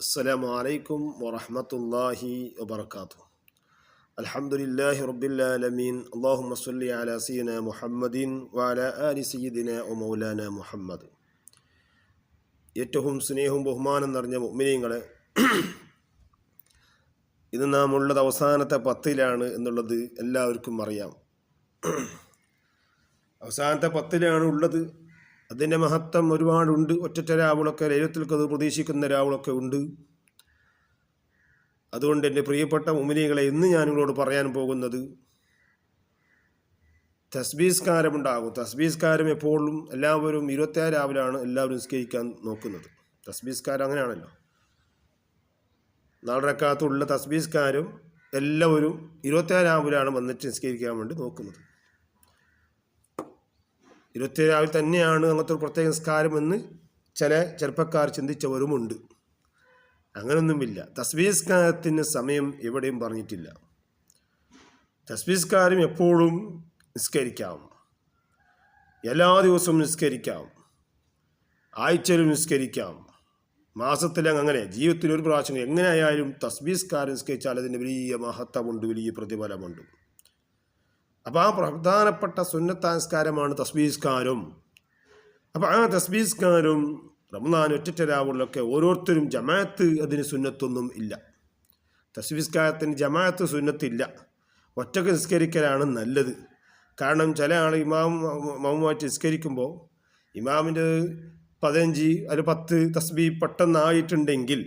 السلام عليكم ورحمة الله وبركاته الحمد لله رب العالمين اللهم صل على سيدنا محمد وعلى آل سيدنا ومولانا محمد ഏറ്റവും സ്നേഹവും ബഹുമാനം നിറഞ്ഞ മുഅ്മിനീങ്ങളെ ഇത് നാം ഉള്ളത് അവസാനത്തെ പത്തിലാണ് എന്നുള്ളത് എല്ലാവർക്കും അറിയാം അവസാനത്തെ പത്തിലാണ് ഉള്ളത് അതിന്റെ മഹത്വം ഒരുപാടുണ്ട്. ഒറ്ററ്റ രാവുകളൊക്കെ ലൈലത്തിൽ കത് പ്രതീക്ഷിക്കുന്ന രാവുകളൊക്കെ ഉണ്ട്. അതുകൊണ്ട് എന്റെ പ്രിയപ്പെട്ട മുമിനികളെ ഇന്ന് ഞാൻ നിങ്ങളോട് പറയാൻ പോകുന്നത് തസ്ബീസ്കാരമുണ്ടാകും. തസ്ബീസ്കാരം എപ്പോഴും എല്ലാവരും ഇരുപത്തിയാറ് രാവിലാണ് എല്ലാവരും നിസ്കരിക്കാൻ നോക്കുന്നത്. തസ്ബീസ്കാരം അങ്ങനെയാണല്ലോ. നാളരക്കാത്തുള്ള തസ്ബീസ്കാരും എല്ലാവരും ഇരുപത്തിയാറ് രാവിലാണ് വന്നിട്ട് നിസ്കരിക്കാൻ വേണ്ടി നോക്കുന്നത്. ഇരുപത്തി രാവിലെ തന്നെയാണ് അങ്ങനത്തെ ഒരു പ്രത്യേക നിസ്കാരം എന്ന് ചില ചെറുപ്പക്കാർ ചിന്തിച്ചവരുമുണ്ട് അങ്ങനൊന്നുമില്ല. തസ്ബീസ്കാരത്തിന് സമയം എവിടെയും പറഞ്ഞിട്ടില്ല. തസ്ബീസ്കാരം എപ്പോഴും നിസ്കരിക്കാം. എല്ലാ ദിവസവും നിസ്കരിക്കാം. ആഴ്ചയിലും നിസ്കരിക്കാം. മാസത്തിലും അങ്ങനെ ജീവിതത്തിൽ ഒരു പ്രാവശ്യം എങ്ങനെയായാലും തസ്ബീസ്കാരം നിസ്കരിച്ചാൽ അതിന് വലിയ മഹത്വമുണ്ട് വലിയ പ്രതിഫലമുണ്ട്. അപ്പോൾ ആ പ്രധാനപ്പെട്ട സുന്നത്താസ്കാരമാണ് തസ്ബീസ്കാരും. അപ്പോൾ ആ തസ്ബീസ്കാരും റമദാൻ ഒറ്റ രാവുകളിലൊക്കെ ഓരോരുത്തരും ജമാഅത്ത് അതിന് സുന്നത്തൊന്നും ഇല്ല. തസ്ബീസ്കാരത്തിന് ജമാഅത്ത് സുന്നത്തില്ല. ഒറ്റയ്ക്ക് നിസ്കരിക്കലാണ് നല്ലത്. കാരണം ചില ആൾ ഇമാം മൗമായിട്ട് നിസ്കരിക്കുമ്പോൾ ഇമാമിന്റെ പതിനഞ്ച് ഒരു പത്ത് തസ്ബി പെട്ടെന്നായിട്ടുണ്ടെങ്കിൽ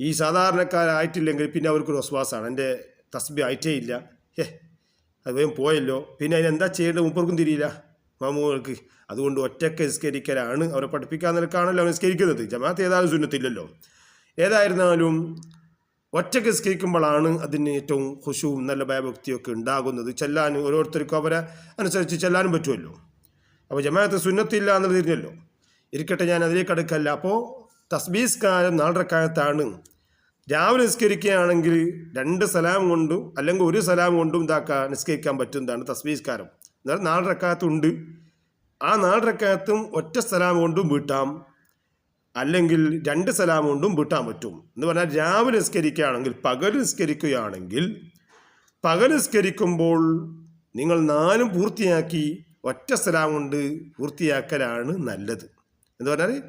ഈ സാധാരണക്കാരായിട്ടില്ലെങ്കിൽ പിന്നെ അവർക്കൊരു വിശ്വാസമാണ് എന്റെ തസ്ബി ആയിട്ടേ ഇല്ല. ഹേ അത് വേഗം പോയല്ലോ. പിന്നെ അതിനെന്താ ചെയ്യേണ്ടത്? മൂപ്പർക്കും തിരിയില്ല. മാമൂകൾക്ക് അതുകൊണ്ട് ഒറ്റയ്ക്ക് നിസ്കരിക്കലാണ്. അവരെ പഠിപ്പിക്കാൻ നിലക്കാണല്ലോ നിസ്കരിക്കുന്നത്. ജമാഅത്ത് ഏതായാലും സുന്നത്തില്ലല്ലോ. ഏതായിരുന്നാലും ഒറ്റയ്ക്ക് നിസ്കരിക്കുമ്പോഴാണ് അതിന് ഏറ്റവും ഖുശുവും നല്ല ഭയഭക്തിയൊക്കെ ഉണ്ടാകുന്നത്. ചെല്ലാൻ ഓരോരുത്തർക്കും അവരെ അനുസരിച്ച് ചെല്ലാനും പറ്റുമല്ലോ. അപ്പോൾ ജമാഅത്ത് സുന്നത്തില്ല എന്നുള്ളത് തിരിഞ്ഞല്ലോ. ഇരിക്കട്ടെ ഞാൻ അതിലേക്ക് അടുക്കല്ല. അപ്പോൾ തസ്ബീസ് കാലം നാലരക്കാലത്താണ്. രാവിലെ നിസ്കരിക്കുകയാണെങ്കിൽ രണ്ട് സലാം കൊണ്ടും അല്ലെങ്കിൽ ഒരു സലാം കൊണ്ടും ഇതാക്കാൻ നിസ്കരിക്കാൻ പറ്റുന്നതാണ് തസ്ബീസ്കാരം എന്നാൽ നാല് റക്കാത്തുണ്ട് ആ നാല് റക്കാത്തും ഒറ്റ സലാം കൊണ്ടും വീട്ടാം. അല്ലെങ്കിൽ രണ്ട് സലാം കൊണ്ടും വീട്ടാൻ പറ്റും. എന്ന് പറഞ്ഞാൽ രാവിലെ നിസ്കരിക്കുകയാണെങ്കിൽ പകൽ നിസ്കരിക്കുകയാണെങ്കിൽ പകൽ നിസ്കരിക്കുമ്പോൾ നിങ്ങൾ നാലും പൂർത്തിയാക്കി ഒറ്റ സലാം കൊണ്ട് പൂർത്തിയാക്കലാണ് നല്ലത്. എന്ന് പറഞ്ഞാൽ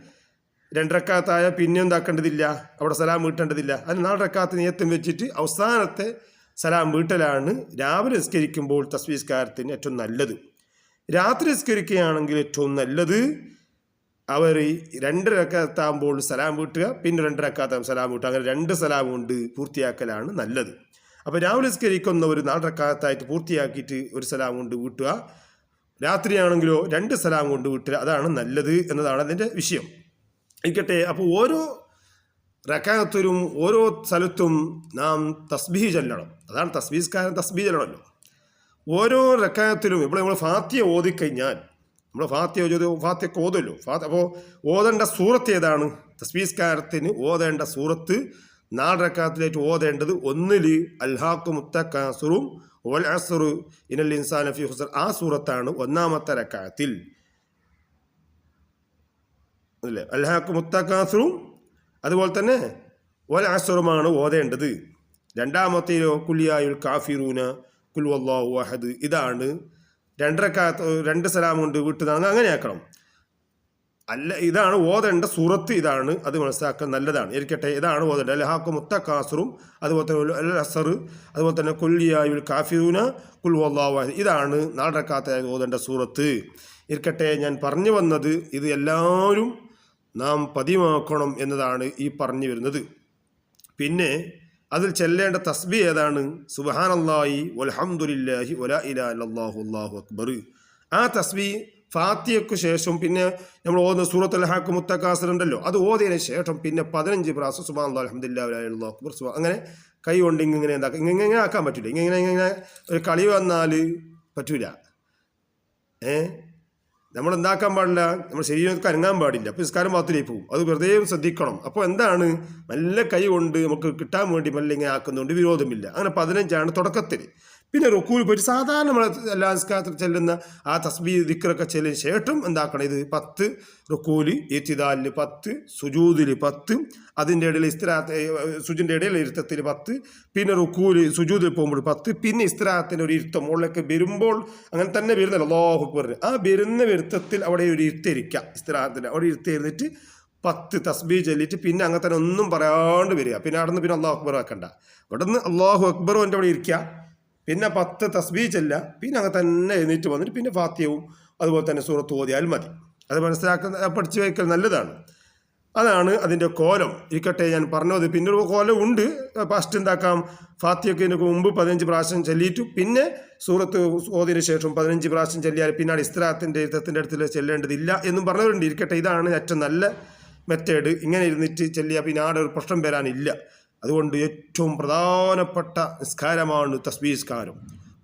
രണ്ടരക്കാത്തായ പിന്നെ എന്താക്കേണ്ടതില്ല? അവിടെ സലാം വീട്ടേണ്ടതില്ല. നാല് റക്കാത്ത് നിയത്തം വെച്ചിട്ട് അവസാനത്തെ സലാം വീട്ടലാണ് രാവിലെ നിസ്കരിക്കുമ്പോൾ തസ്വീസ്കാരത്തിന് ഏറ്റവും നല്ലത്. രാത്രി നിസ്കരിക്കുകയാണെങ്കിൽ ഏറ്റവും നല്ലത് അവർ രണ്ട് റക്കാത്താകുമ്പോൾ സലാം വീട്ടുക പിന്നെ രണ്ട് റക്കാത്താകുമ്പോൾ സലാം വീട്ടുക. അങ്ങനെ രണ്ട് സലാം കൊണ്ട് പൂർത്തിയാക്കലാണ് നല്ലത്. അപ്പോൾ രാവിലെ നിസ്കരിക്കുന്ന ഒരു നാല് റക്കാത്തായിട്ട് പൂർത്തിയാക്കിയിട്ട് ഒരു സലാം കൊണ്ട് വീട്ടുക. രാത്രിയാണെങ്കിലോ രണ്ട് സലാം കൊണ്ട് വീട്ടുക അതാണ് നല്ലത് എന്നതാണ് അതിന്റെ വിഷയം. ഇരിക്കട്ടെ. അപ്പോൾ ഓരോ റക്കാത്തിലും ഓരോ സ്ഥലത്തും നാം തസ്ബീഹ് ചെല്ലണം. അതാണ് തസ്ബീസ്കാരൻ തസ്ബീഹ് ചെല്ലണമല്ലോ. ഓരോ റക്കാത്തിലും ഇപ്പോൾ നമ്മൾ ഫാത്തിയ ഓതിക്കഴിഞ്ഞാൽ നമ്മൾ ഫാത്തിയ ഓതി ഫാത്തിയൊക്കെ ഓതുമല്ലോ ഫാത്തി അപ്പോൾ ഓതേണ്ട സൂറത്ത് ഏതാണ്? തസ്ബീസ്കാരത്തിന് ഓതേണ്ട സൂറത്ത് നാല് റക്കാത്തിലേക്ക് ഓതേണ്ടത് ഒന്നിൽ അൽഹാഖ് മുത്തക്കാസുറും ഒൽ അസുറു ഇനൽ ഇൻസാൻ ഹുസർ ആ സൂറത്താണ് ഒന്നാമത്തെ റക്കാത്തിൽ അല്ലേ? അൽഹാഖ് മുത്തക്കാസുറും അതുപോലെ തന്നെ വൽ ഓതേണ്ടത്. രണ്ടാമത്തേലോ കുലിയായുൽ കാഫിറൂന കുൽ വല്ലാഹു അഹദ് ഇതാണ്. രണ്ടരക്കാത്ത രണ്ട് സലാം കൊണ്ട് വീട്ടുന്ന അങ്ങനെ ആക്കണം. അല്ല ഇതാണ് ഓതേണ്ട സൂറത്ത് ഇതാണ്. അത് മനസ്സിലാക്കാൻ നല്ലതാണ്. ഇരിക്കട്ടെ ഇതാണ് ഓതേണ്ടത്. അൽഹാക്ക് മുത്തക്കാസുറും അതുപോലെ തന്നെ അൽ അസർ അതുപോലെ തന്നെ കുല്ലിയായുൽ കാഫിറൂന കുൽ വല്ലാഹു ഇതാണ് നാലരക്കാത്ത ഓതേണ്ട സൂറത്ത്. ഇരിക്കട്ടെ ഞാൻ പറഞ്ഞു വന്നത് ഇത് എല്ലാവരും നാം പതിവാക്കണം എന്നതാണ് ഈ പറഞ്ഞു വരുന്നത്. പിന്നെ അതിൽ ചെല്ലേണ്ട തസ്ബി ഏതാണ്? സുബഹാനല്ലാഹി വൽഹംദുലില്ലാഹി വലാ ഇലാ ഇല്ലല്ലാഹു അല്ലാഹു അക്ബർ. ആ തസ്ബി ഫാത്തിയക്ക് ശേഷം പിന്നെ നമ്മൾ ഓതുന്ന സൂറത്ത് അൽഹാക്ക് മുത്തക്കാസർ ഉണ്ടല്ലോ അത് ഓതിയതിന് ശേഷം പിന്നെ പതിനഞ്ച് പ്രാവശ്യം സുബാൻ അല്ലാ അലഹമുല്ലാ അല്ലാഹു അക്ബർ സുബാ അങ്ങനെ കൈ കൊണ്ട് ഇങ്ങനെ എന്താക്കാം ഇങ്ങനെ ഇങ്ങനെ ആക്കാൻ പറ്റില്ല. ഇങ്ങനെ ഇങ്ങനെ ഒരു കളി വന്നാൽ പറ്റൂല. ഏഹ് നമ്മൾ എന്താക്കാൻ പാടില്ല? നമ്മൾ ശരീരമൊക്കെ അനങ്ങാൻ പാടില്ല. അപ്പോൾ നിസ്കാരം മാത്രമേ പോകും. അത് വെറുതെ ശ്രദ്ധിക്കണം. അപ്പോൾ എന്താണ്? നല്ല കൈ കൊണ്ട് നമുക്ക് കിട്ടാൻ വേണ്ടി മെല്ലെ ഇങ്ങനെ ആക്കുന്നുണ്ട്. വിരോധമില്ല. അങ്ങനെ പതിനഞ്ചാണ് തുടക്കത്തിൽ പിന്നെ റുക്കൂൽ പോയിട്ട് സാധാരണ നമ്മൾ എല്ലാ നിസ്കാരത്തിൽ ചെല്ലുന്ന ആ തസ്ബീ ദിക്കറൊക്കെ ചെല്ലിന് ശേഷം എന്താക്കണം? ഇത് പത്ത് റുക്കൂൽ ഇത്തിദാലിൽ പത്ത് സുജൂദിൽ പത്ത് അതിന്റെ ഇടയിൽ ഇസ്തിരാ സുജിന്റെ ഇടയിൽ ഇരുത്തത്തിൽ പത്ത് പിന്നെ റുക്കൂൽ സുജൂദിൽ പോകുമ്പോൾ പത്ത് പിന്നെ ഇസ്തിരാത്തിന്റെ ഒരു ഇരുത്തം മുകളിലേക്ക് വരുമ്പോൾ അങ്ങനെ തന്നെ വരുന്നല്ലോ. അള്ളാഹു പറഞ്ഞു ആ വരുന്ന വരുത്തത്തിൽ അവിടെ ഒരു ഇരുത്തിരിക്കുക ഇസ്തിരാത്തിന്റെ അവിടെ ഇരുത്തിയിരുന്നിട്ട് പത്ത് തസ്ബീ ചൊല്ലിട്ട് പിന്നെ അങ്ങനെ തന്നെ ഒന്നും പറയാണ്ട് വരിക. പിന്നെ അവിടെ നിന്ന് പിന്നെ അള്ളാഹു അക്ബർ വെക്കണ്ട അവിടെ നിന്ന് അള്ളാഹു അക്ബറും എന്റെ അവിടെ ഇരിക്കുക പിന്നെ പത്ത് തസ്ബീ ചെല്ല പിന്നെ അങ്ങനെ തന്നെ എഴുന്നേറ്റ് വന്നിട്ട് പിന്നെ ഫാത്യവും അതുപോലെ തന്നെ സൂറത്ത് ഓതിയാൽ മതി. അത് മനസ്സിലാക്കുന്ന പഠിച്ചു വയ്ക്കൽ നല്ലതാണ്. അതാണ് അതിന്റെ കോലം. ഇരിക്കട്ടെ ഞാൻ പറഞ്ഞത്. പിന്നെ ഒരു കോലം ഉണ്ട്. ഫസ്റ്റ് എന്താക്കാം? ഫാത്തിയൊക്കെ മുമ്പ് പതിനഞ്ച് പ്രാവശ്യം ചൊല്ലിയിട്ടു. പിന്നെ സൂറത്ത് ഓതിന് ശേഷം പതിനഞ്ച് പ്രാവശ്യം ചൊല്ലിയാൽ പിന്നാട് ഇസ്ത്രാത്തിന്റെ യുദ്ധത്തിന്റെ അടുത്തിൽ ചെല്ലേണ്ടതില്ല എന്നും പറഞ്ഞവരുണ്ട്. ഇരിക്കട്ടെ ഇതാണ് ഏറ്റവും നല്ല മെത്തേഡ് ഇങ്ങനെ ഇരുന്നിട്ട് ചെല്ലിയാൽ പിന്നെ ആടെ ഒരു പ്രശ്നം വരാനില്ല. അതുകൊണ്ട് ഏറ്റവും പ്രധാനപ്പെട്ട നിസ്കാരമാണ് തസ്ബീസ്കാരം.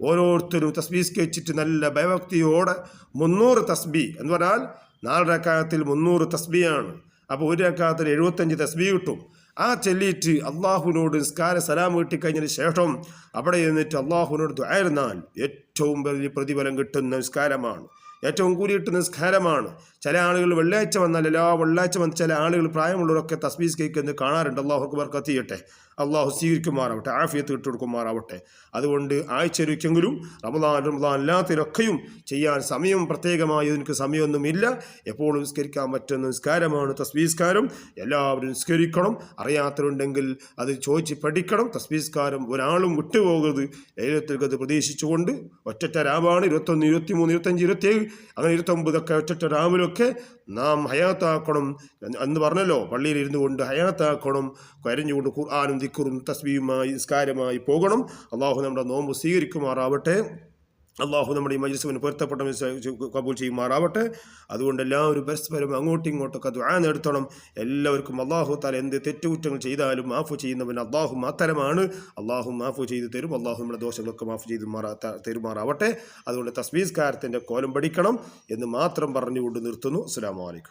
ഓരോരുത്തരും തസ്ബീസ് വെച്ചിട്ട് നല്ല ഭയഭക്തിയോടെ മുന്നൂറ് തസ്ബി എന്ന് പറഞ്ഞാൽ നാല് റക്കായത്തിൽ മുന്നൂറ് തസ്ബിയാണ്. അപ്പോൾ ഒരു അക്കാലത്തിൽ എഴുപത്തഞ്ച് തസ്ബി കിട്ടും. ആ ചെല്ലിയിട്ട് അള്ളാഹുവിനോട് നിസ്കാര സലാം കിട്ടിക്കഴിഞ്ഞതിന് ശേഷം അവിടെ ഇരുന്നിട്ട് അള്ളാഹുവിനോട് ദ്വായിരുന്നാൽ ഏറ്റവും വലിയ പ്രതിഫലം കിട്ടുന്ന നിസ്കാരമാണ്. ഏറ്റവും കൂടി കിട്ടുന്ന നിസ്കാരമാണ്. ചില ആളുകൾ വെള്ളിയാഴ്ച വന്നാൽ എല്ലാ വെള്ളിയാഴ്ച വന്ന് ചില ആളുകൾ പ്രായമുള്ളവരൊക്കെ തസ്ബീസ് കേൾക്കുന്നത് കാണാറുണ്ട്. അള്ളാഹുക്ക് ബർക്കത്തിയട്ടെ അള്ളാഹു സ്വീകരിക്കുമാറാവട്ടെ ആഫിയത്ത് ഇട്ടുകൊടുക്കുമാറാവട്ടെ അതുകൊണ്ട് ആഴ്ചയൊരിക്കെങ്കിലും റമദാൻ റമദാൻ അല്ലാത്തതിലൊക്കെയും ചെയ്യാൻ സമയം പ്രത്യേകമായി എനിക്ക് സമയമൊന്നുമില്ല. എപ്പോഴും നിസ്കരിക്കാൻ പറ്റുന്ന നിസ്കാരമാണ് തസ്ബീസ്കാരം. എല്ലാവരും നിസ്കരിക്കണം. അറിയാത്തവരുണ്ടെങ്കിൽ അത് ചോദിച്ച് പഠിക്കണം. തസ്ബീസ്കാരം ഒരാളും വിട്ടുപോകരുത്. ലൈലത്തിൽ അത് പ്രതീക്ഷിച്ചുകൊണ്ട് ഒറ്ററ്റ രാവാണ് ഇരുപത്തൊന്ന് ഇരുപത്തിമൂന്ന് ഇരുപത്തഞ്ച് ഇരുപത്തിയേഴ് അങ്ങനെ ഇരുപത്തൊമ്പതൊക്കെ ഒറ്ററ്റ രാവിലൊക്കെ നാം ഹയാത്താക്കണം. എന്ന് പറഞ്ഞല്ലോ പള്ളിയിൽ ഇരുന്നു കൊണ്ട് ഹയാത്താക്കണം. കരഞ്ഞുകൊണ്ട് ഖുർആാനും ദിക്കറും തസ്ബിയുമായി നിസ്കാരമായി പോകണം. അള്ളാഹു നമ്മുടെ നോമ്പ് സ്വീകരിക്കുമാറാവട്ടെ. അള്ളാഹു നമ്മുടെ ഈ മജ്ലിസിന് പൊരുത്തപ്പെട്ട കബൂൽ ചെയ്യുമാറാവട്ടെ. അതുകൊണ്ട് എല്ലാവരും പരസ്പരം അങ്ങോട്ടും ഇങ്ങോട്ടൊക്കെ ദുആ നടത്തണം. എല്ലാവർക്കും അള്ളാഹു താല എന്ത് തെറ്റുകുറ്റങ്ങൾ ചെയ്താലും മാഫു ചെയ്യുന്നവൻ അള്ളാഹു മാത്രമാണ്. അള്ളാഹു മാഫു ചെയ്ത് തരും. അള്ളാഹു നമ്മുടെ ദോഷങ്ങളൊക്കെ മാഫു ചെയ്ത് മാറാ തരുമാറാവട്ടെ. അതുകൊണ്ട് തസ്ബീസ്കാരത്തിന്റെ കോലം പഠിക്കണം എന്ന് മാത്രം പറഞ്ഞുകൊണ്ട് നിർത്തുന്നു. അസ്സാം വലൈക്കും